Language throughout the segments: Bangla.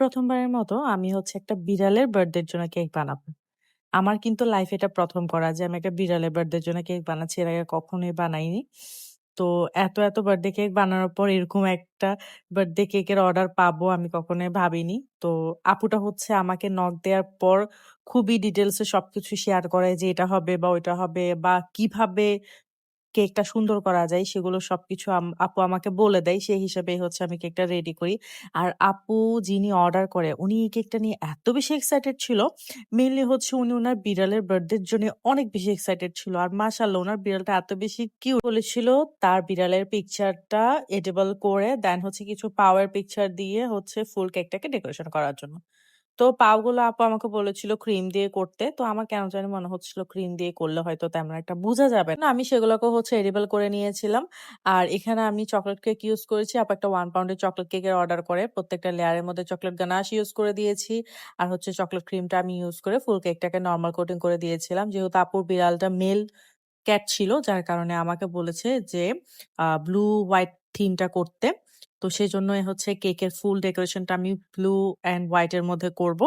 ১ম বারের মতো আমি হচ্ছে একটা বিড়ালের বার্থডের জন্য কেক বানাবো। আমার কিন্তু লাইফে এটা প্রথম করা যে আমি একটা বিড়ালের বার্থডের জন্য কেক বানাচ্ছি। এর আগে কখনোই বানাইনি। তো এত, এত বার্থডে কেক বানানোর পর এরকম একটা বার্থডে কেকের অর্ডার পাবো আমি কখনোই ভাবিনি। তো আপুটা হচ্ছে আমাকে নক দেওয়ার পর খুবই ডিটেইলস এ সবকিছু শেয়ার করে যে এটা হবে বা ওইটা হবে বা কীভাবে কেকটা সুন্দর করা যায় সেগুলো সবকিছু আপু আমাকে বলে দেয়। সেই হিসেবেই হচ্ছে আমি কেকটা রেডি করি। আর আপু যিনি অর্ডার করে উনি এই কেকটা নিয়ে এত বেশি এক্সাইটেড ছিল, মেইনলি হচ্ছে উনি ওনার বিড়ালের বার্থডের জন্য অনেক বেশি এক্সাইটেড ছিল। আর মাশাআল্লাহ ওনার বিড়ালটা এত বেশি কিউট বলেছিল তার বিড়ালের পিকচারটা এডিবল করে দেন হচ্ছে কিছু পাওয়ার পিকচার দিয়ে হচ্ছে ফুল কেকটাকে ডেকোরেশন করার জন্য। তো পাওগুলো আপু আমাকে বলেছিল ক্রিম দিয়ে করতে। তো আমার কেন জানি মনে হচ্ছিল ক্রিম দিয়ে করলে হয়তো তেমন একটা বোঝা যাবে না। আমি সেগুলোকে হচ্ছে এডিবল করে নিয়েছিলাম। আর এখানে আমি চকলেট কেক ইউজ করেছি। আপু একটা ওয়ান পাউন্ডের চকলেট কেকের অর্ডার করে প্রত্যেকটা লেয়ারের মধ্যে চকলেট গানাশ ইউজ করে দিয়েছি। আর হচ্ছে চকলেট ক্রিমটা আমি ইউজ করে ফুল কেকটাকে নর্মাল কোটিং করে দিয়েছিলাম। যেহেতু আপুর বিড়ালটা মেল ক্যাট ছিল, যার কারণে আমাকে বলেছে যে ব্লু হোয়াইট থিমটা করতে। তো সেজন্যই হচ্ছে কেকের ফুল ডেকোরেশনটা আমি ব্লু অ্যান্ড হোয়াইট এর মধ্যে করব।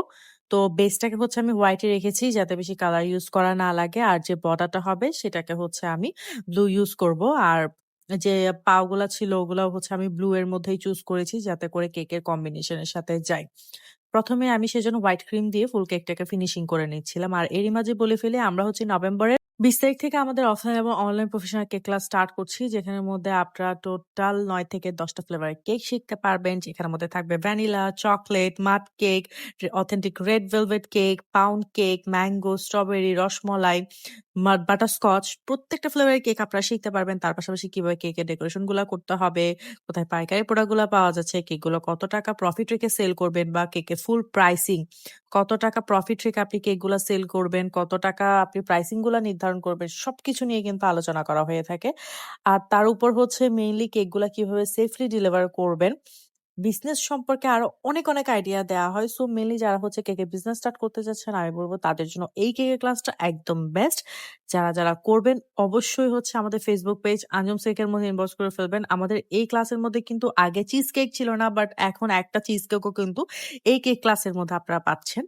তো বেসটাকে হচ্ছে আমি হোয়াইট রেখেছি, যাতে বেশি কালার ইউজ করা না লাগে। আর যে বর্ডারটা হবে, সেটাকে হচ্ছে আমি ব্লু ইউজ করব। আর যে পাওগুলা ছিল, ওগুলাও হচ্ছে আমি ব্লু এর মধ্যেই চুজ করেছি, যাতে করে কেকের কম্বিনেশন এর সাথে যায়। প্রথমে আমি সেজন্য হোয়াইট ক্রিম দিয়ে ফুল কেকটাকে ফিনিশিং করে নিচ্ছিলাম। আর এরই মাঝে বলে ফেলে, আমরা হচ্ছে নভেম্বরের ২০ তারিখ থেকে আমাদের অফলাইন এবং online professional cake class start করছি। যেখানের মধ্যে আপনারা টোটাল নয় থেকে ১০ টা ফ্লেভারের কেক শিখতে পারবেন। যেখানের মধ্যে থাকবে vanilla, chocolate mud cake, authentic red velvet cake, pound cake, mango, strawberry, rasmalai, mud butterscotch প্রত্যেকটা ফ্লেভারের কেক আপনারা শিখতে পারবেন। তার পাশাপাশি কীভাবে কেকের ডেকোরেশনগুলা করতে হবে, কোথায় পাইকারি প্রোডাক্টগুলা পাওয়া যাচ্ছে, কেকগুলো কত টাকা প্রফিট রেখে সেল করবেন বা কেকের ফুল প্রাইসিং কত টাকা প্রফিট রেখে আপনি কেকগুলা সেল করবেন, কত টাকা আপনি প্রাইসিংগুলা নির্ধারণ করবেন সবকিছু নিয়ে কিন্তু আলোচনা করা হয়ে থাকে। আর তার উপর হচ্ছে মেইনলি কেকগুলা কীভাবে সেফলি ডেলিভার করবেন, বিজনেস সম্পর্কে আরও অনেক, অনেক আইডিয়া দেওয়া হয়। সো মেনলি যারা হচ্ছে কেকের বিজনেস স্টার্ট করতে চাচ্ছেন আমি বলব তাদের জন্য এই কেকের ক্লাসটা একদম বেস্ট। যারা, যারা করবেন অবশ্যই হচ্ছে আমাদের ফেসবুক পেজ আঞ্জুমস কেকের মধ্যে ইনবক্স করে ফেলবেন। আমাদের এই ক্লাসের মধ্যে কিন্তু আগে চিজ কেক ছিল না বাট এখন একটা চিজ কেকও কিন্তু এই কেক ক্লাসের মধ্যে আপনারা পাচ্ছেন।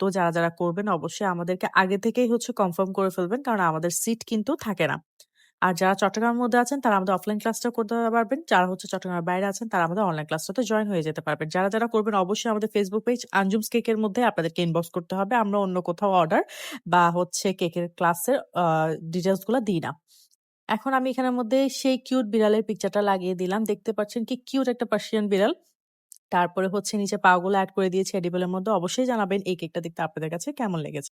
তো যারা, যারা করবেন অবশ্যই আমাদেরকে আগে থেকেই হচ্ছে কনফার্ম করে ফেলবেন। কারণ আমাদের সিট কিন্তু থাকে না। আর যারা চট্টগ্রামের মধ্যে আছেন তারা আমাদের অফলাইন ক্লাসটা করতে পারবেন। যারা হচ্ছে চট্টগ্রামের বাইরে আছেন তারা আমাদের অনলাইন ক্লাসটাতে জয়েন হয়ে যেতে পারবেন। যারা, যারা করবেন অবশ্যই আমাদের ফেসবুক পেজ আঞ্জুমস কেকের মধ্যে আপনাদেরকে ইনবক্স করতে হবে। আমরা অন্য কোথাও অর্ডার বা হচ্ছে কেকের ক্লাসের ডিটেইলস দিই না। এখন আমি এখানের মধ্যে সেই কিউট বিড়ালের পিকচারটা লাগিয়ে দিলাম। দেখতে পাচ্ছেন কি কিউট একটা পার্সিয়ান বিড়াল। তারপরে হচ্ছে নিচে পাওগুলো অ্যাড করে দিয়েছি এডিবলের মধ্যে। অবশ্যই জানাবেন এই কেকটা দেখতে আপনাদের কাছে কেমন লেগেছে।